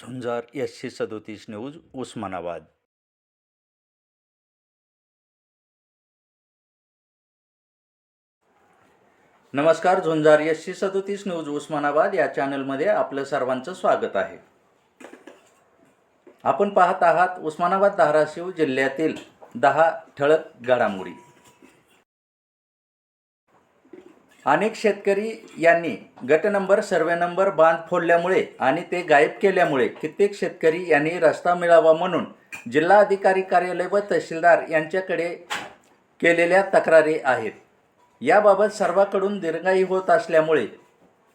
झुंजार एसशे सदोतीस न्यूज उस्मानाबाद. नमस्कार झुंजार एसशे सदोतीस न्यूज उस्मानाबाद या चॅनलमध्ये आपलं सर्वांचं स्वागत आहे. आपण पाहत आहात उस्मानाबाद धाराशिव जिल्ह्यातील दहा ठळक घडामोडी. अनेक शेतकरी यांनी गट नंबर सर्वे नंबर बांध फोडल्यामुळे आणि ते गायब केल्यामुळे कित्येक शेतकरी यांनी रस्ता मिळावा म्हणून जिल्हा अधिकारी कार्यालय व तहसीलदार यांच्याकडे केलेल्या तक्रारी आहेत. याबाबत सर्वांकडून दीर्घाई होत असल्यामुळे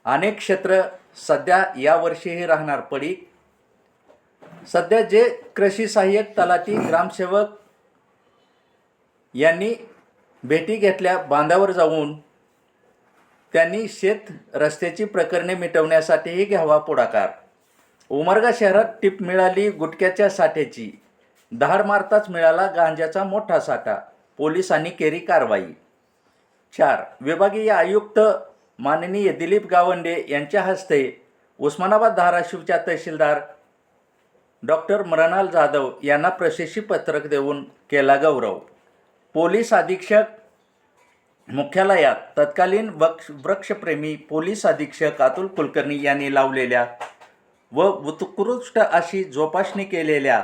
अनेक क्षेत्र सध्या यावर्षीही राहणार पडी सध्या जे कृषी सहाय्यक तलाठी ग्रामसेवक यांनी भेटी घेतल्या बांधावर जाऊन त्यांनी शेत रस्त्याची प्रकरणे मिटवण्यासाठीही घ्यावा पुढाकार. उमरगा शहरात टीप मिळाली गुटख्याच्या साठ्याची. धाड मारताच मिळाला गांजाचा मोठा साठा. पोलिसांनी केली कारवाई. चार. विभागीय आयुक्त माननीय दिलीप गावंडे यांच्या हस्ते उस्मानाबाद धाराशिवच्या तहसीलदार डॉक्टर मृणाल जाधव यांना प्रशस्ती पत्रक देऊन केला गौरव. पोलीस अधीक्षक मुख्यालयात तत्कालीन वक्ष वृक्षप्रेमी पोलीस अधीक्षक अतुल कुलकर्णी यांनी लावलेल्या व उत्कृष्ट अशी जोपासणी केलेल्या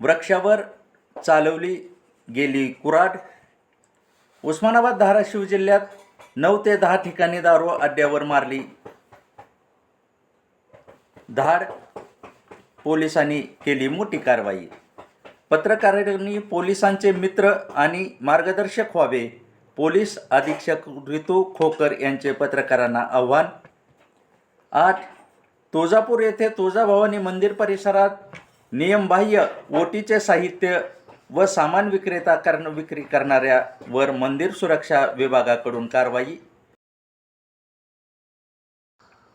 वृक्षावर चालवली गेली. कुराड उस्मानाबाद धाराशिव जिल्ह्यात नऊ ते दहा ठिकाणी दारू अड्ड्यावर मारली. धाड पोलिसांनी केली मोठी कारवाई. पत्रकारांनी पोलिसांचे मित्र आणि मार्गदर्शक व्हावे. पोलीस अधीक्षक ऋतू खोकर यांचे पत्रकारांना आव्हान. आठ तुळजापूर येथे तुळजाभवानी मंदिर परिसरात नियमबाह्य ओटीचे साहित्य व सामान विक्रेता करण विक्री करणाऱ्यावर मंदिर सुरक्षा विभागाकडून कारवाई.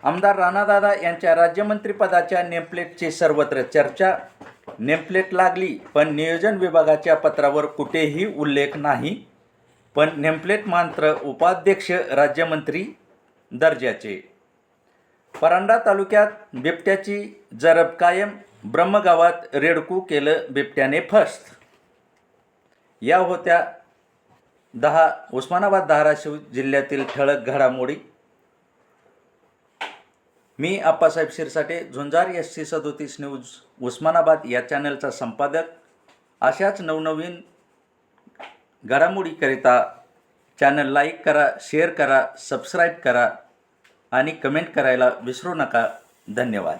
आमदार राणादादा यांच्या राज्यमंत्रीपदाच्या नेमप्लेटची सर्वत्र चर्चा. नेमप्लेट लागली पण नियोजन विभागाच्या पत्रावर कुठेही उल्लेख नाही. पण नेमप्लेट मात्र उपाध्यक्ष राज्यमंत्री दर्जाचे. परांडा तालुक्यात बिबट्याची जरब कायम ब्रह्मगावात रेडकू केलं बिबट्याने फस्त. या होत्या दहा उस्मानाबाद धाराशिव जिल्ह्यातील ठळक घडामोडी. मी आप्पासाहेब शिरसाटे झुंजार एस सी सदोतीस न्यूज उस्मानाबाद या चॅनलचा संपादक. अशाच नवनवीन घडामोडीकरिता चॅनल लाईक करा शेअर करा सबस्क्राईब करा आणि कमेंट करायला विसरू नका. धन्यवाद.